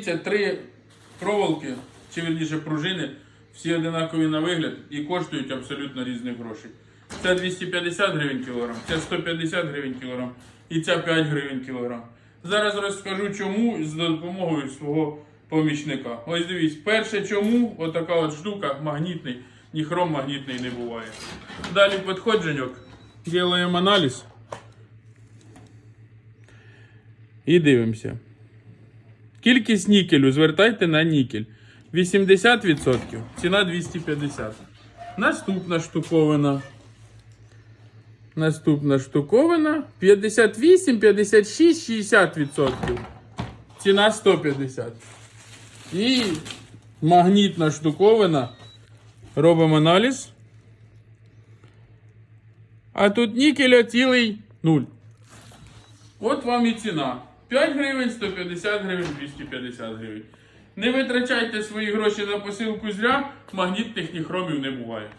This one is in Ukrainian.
Це три проволоки, чи вірніше пружини, всі одинакові на вигляд і коштують абсолютно різних грошей. Це 250 гривень кілограм, це 150 гривень кілограм і ця 5 гривень кілограм. Зараз розкажу чому з допомогою свого помічника. Ось дивіться, перше чому отака от штука магнітний, ні хром магнітний не буває. Далі підходженьок, робимо аналіз. І дивимося. Кількість нікелю звертайте на нікель. 80%, ціна 250. Наступна штуковина. Наступна штуковина 58, 56, 60%. Ціна 150. І магнітна штуковина. Робимо аналіз. А тут нікеля цілий 0. От вам і ціна. 5 гривень, 150 гривень, 250 гривень. Не витрачайте свої гроші на посилку зря, магнітних ніхромів не буває.